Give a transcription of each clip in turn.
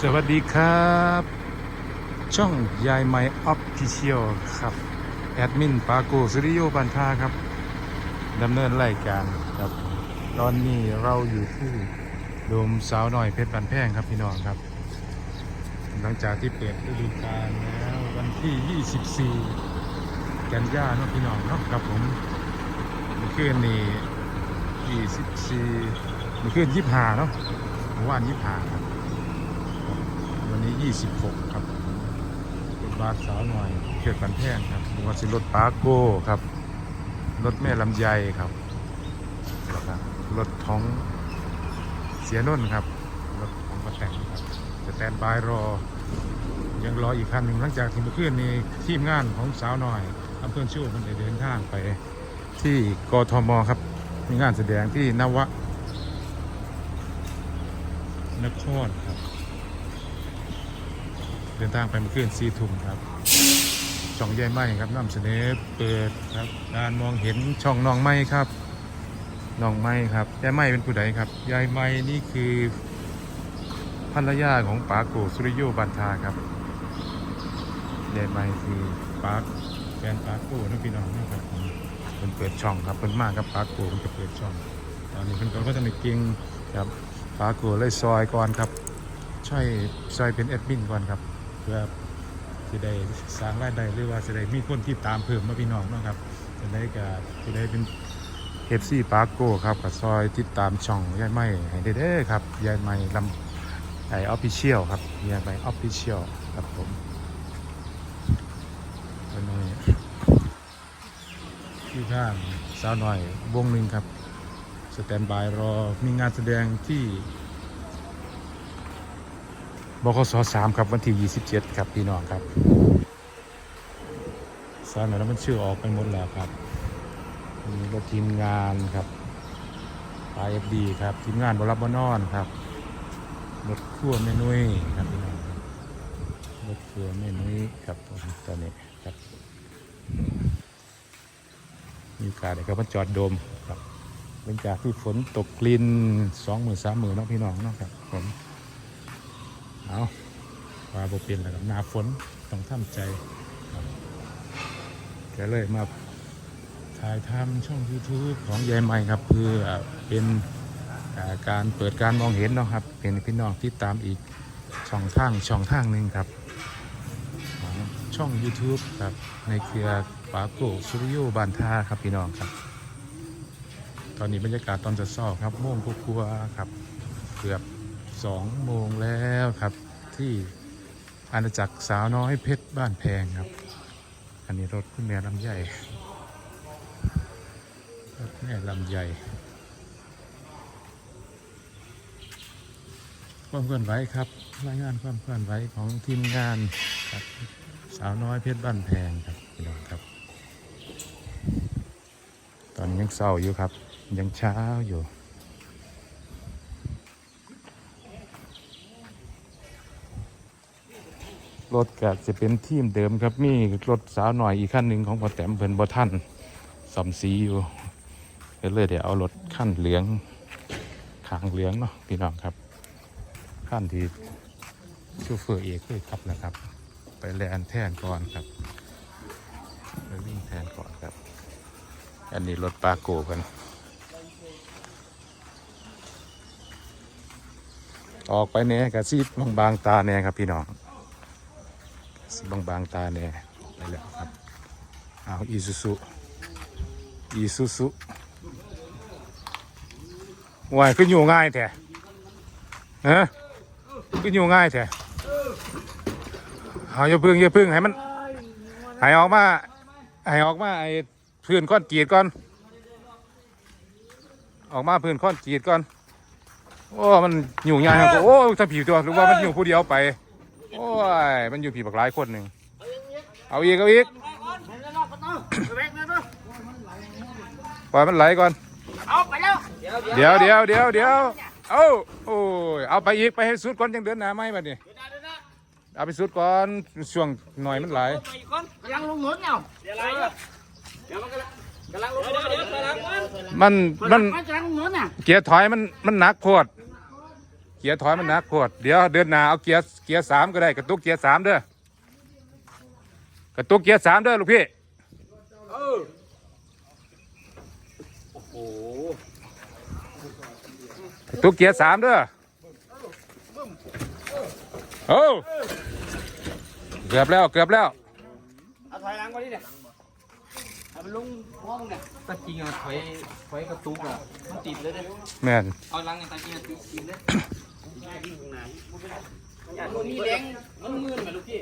สวัสดีครับ ช่องยายไม้ออฟฟิเชียลครับ แอดมินปาโกสุริโยบันทาครับดำเนินรายการครับ ตอนนี้เราอยู่ที่โดมสาวหน่อยเพชรบันแพงครับพี่น้องครับ หลังจากที่เปิดฤดูกาลแล้ววันที่ 24 กันยายนเนาะพี่น้องเนาะครับผมเมื่อคืนนี้24เมื่อคืน25เนาะเมื่อวาน25ครับ วันนี้ 26 ครับรถบัสสาวหน่อยเกิดปันแท่งครับรถสิรถปาโก้ครับ รถแม่ลำไยครับแล้วก็รถของเสียนุ่นครับ รถของประแตงครับจะแตนบายรอ ยังรออีกคันหนึ่งหลังจากที่เมื่อคืนนี้ทีมงานของสาวหน่อยอำเภอชูมันได้เดินทางไปที่กทมครับ มีงานแสดงที่นวะนครครับ เดินทางไปเมื่อคืนซีทุ่มครับ ช่องยายไม้ครับน้ำเสนอเปิดครับการมองเห็นช่องน้องไม้ครับน้องไม้ครับยายไม้เป็นผู้ใดครับยายไม้นี่คือภรรยาของปาโกสุริโยบันทาครับยายไม้คือปาแฟนปาโกนะพี่น้องนะครับเป็นเปิดช่องครับเป็นมากครับปาโกมันจะเปิดช่อง ตอนนี้เพิ่นก็จะในเก่งครับปาโกเลยซอยก่อนครับ ใช่ซอยเป็นแอดมินก่อนครับ พื่อจะได้สร้างรายได้หรือว่าจะได้มีคนที่ตามเพิ่มมาพี่น้องนะครับจะได้กับจะได้เป็นเอฟซีปาโก้ครับกับซอยติดตามช่องยายไม้ให้ได้เด้อครับยายไม้ลำไอออฟฟิเชียลครับยายไม้ออฟฟิเชียลครับผมวันนี้ที่ข้างสาวหน่อยวงหนึ่งครับสแตนบายรอมีงานแสดงที่ บกสสามครับวันที่ 27 ครับพี่น้องครับสารแล้วมันชื่อออกไปหมดแล้วครับมีรถทีมงานครับ IFD ครับทีมงานบรับบนอนครับรถขั้วแม่นุ้ยครับพี่น้องรถขั้วแม่นุ้ยครับตอนนี้ครับมีโอกาสเดี๋ยวก็มาจอดโดมครับหลังจากที่ฝนตกกลินสองหมื่นสามหมื่นเนาะพี่น้องนะครับผม เอาว่าบ่เป็นแล้วครับหนาฝนต้องทำใจครับก็เลยมาถ่ายทำช่อง YouTube ของยายใหม่ครับ เพื่อเป็นการเปิดการมองเห็นนะครับ เป็นพี่น้องที่ตามอีกช่องทางช่องทางหนึ่งครับของช่อง YouTube ครับในเครือปาโกสุริโยบานท่าครับพี่น้องครับ ตอนนี้บรรยากาศตอนจะเศร้าครับม่วงกลัวครับเกือบ สองโมงแล้วครับที่อาณาจักรสาวน้อยเพชรบ้านแพงครับ อันนี้รถคุณแม่ลำใหญ่รถแม่ลำใหญ่ความเคลื่อนไหวครับรายงานความเคลื่อนไหวของทีมงานครับสาวน้อยเพชรบ้านแพงครับพี่น้องครับ ตอนนี้ยังเศร้าอยู่ครับ ยังเช้าอยู่ รถก็จะเป็นทีมเดิมครับ มีรถสาวหน่อยอีกขั้นหนึ่งของพอแต้มเพิ่นบ่ท่านสอมสีอยู่ก็เลยเดี๋ยวเอารถขั้นเหลืองขางเหลืองเนาะพี่น้องครับขั้นที่ชูเฟอร์เอกเคยขับนะครับ ไปแลนแทนก่อนครับไปวิ่งแทนก่อนครับ อันนี้รถปาโกกันออกไปเนี่ยกระซีบบางๆตาเนี่ยครับพี่น้อง บางบางๆตาเนี่ยไปแล้วครับเอาอีซูซุอีซูซุวายขึ้นอยู่ง่ายแท้ฮะขึ้นอยู่ง่ายแท้เอาอย่าพึ่งอย่าพึ่งให้มันให้ออกมาให้ออกมาไอ้พื้นก้อนกีดก่อน ออกมาพื้นก้อนกีดก่อน โอ้ มันอยู่ง่ายครับโอ้ถ้าผีตัวหรือว่ามันอยู่ผู้เดียวไป โอ้ย มันอยู่ผีบักหลายคนหนึ่ง เอาอีก เอาอีก ปล่อยมันไหลก่อนเอาไปแล้วเดี๋ยวเดี๋ยวเดี๋ยวเดี๋ยวเอาโอ้ย เอาไปอีก ไปให้สุดก่อนยังเดินหน้าไม่มาดิเอาไปสุดก่อนช่วงหน่อยมันไหลไปอีกคนกำลังลงเงินเนาะเดี๋ยวอะไรเดี๋ยวมันกำลังลงเงินเดี๋ยวกำลังมัน มันมันกำลังลงเงินน่ะเกียร์ถอยมัน มันหนักโพด เกียร์ถอยมันหนักโคตรเดี๋ยวเดินหน้าเอาเกียร์เกียร์สามก็ได้กระตุกเกียร์สามเด้อกระตุกเกียร์สามเด้อลูกพี่เออโอ้โหกระตุกเกียร์สามเด้อโอ้เกือบแล้วเกือบแล้วเอาถอยหลังก่อนดิเนี่ยเอาไปลุงห้องเนี่ยตะกี้อะถอยถอยกระตุกอะมันติดเลยเด้แม่นเอาหลังอย่างตะกี้อะติดติดเลย อย่าตัวนี้แดงมันมืนไหมลูกพี่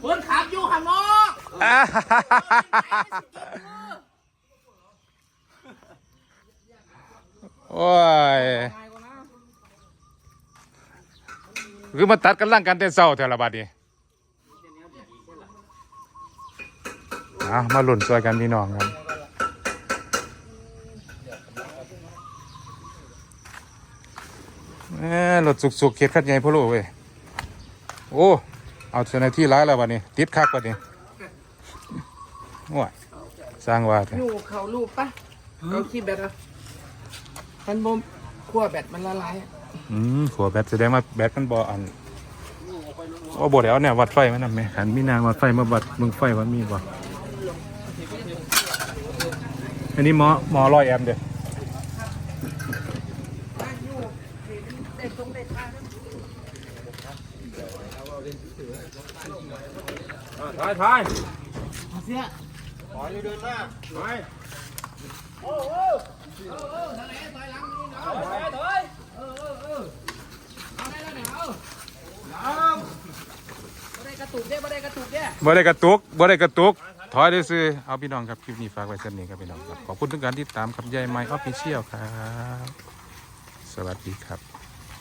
เพื่อนขับอยู่ข้างนอกอ่าโอ้ยคือมาตัดกันล่างกันแต่เศร้าแต่ละบัดนี้เอามาหล่นช่วยกันพี่น้องครับเอ้ รถสุกๆเข็ดขัดใหญ่พ่อลูกเว้ยโอ้เอาเจ้าหน้าที่ร้ายแล้วบัดนี้ ติดคักบัดนี้โอ้ยสร้างว่าเถอะลูกเขาลูกปะเขาขี้แบตอะมันบ่มขั้วแบตมันละลายอะอืมขัวแบตแสดงว่าแบตมันบ่อันโอ้บ่แล้วเนี่ยวัดไฟมันนำไหมหันมีนางวัดไฟมาวัดเบิ่งไฟว่ามีบ่อันนี้หมอหมอร้อยแอมป์เด้อ ถอยถอยเสียถอยเดินหน้าถอยบ่ได้กระตุกเด้บ่ได้กระตุกเด้บ่ได้กระตุกบ่ได้กระตุกถอยได้ซื้อเอาพี่น้องครับคลิปนี้ฝากไว้สำนี้ครับพี่น้องครับขอบคุณทุกการติดตามครับยายไม้ออฟฟิเชียลครับ สวัสดีครับ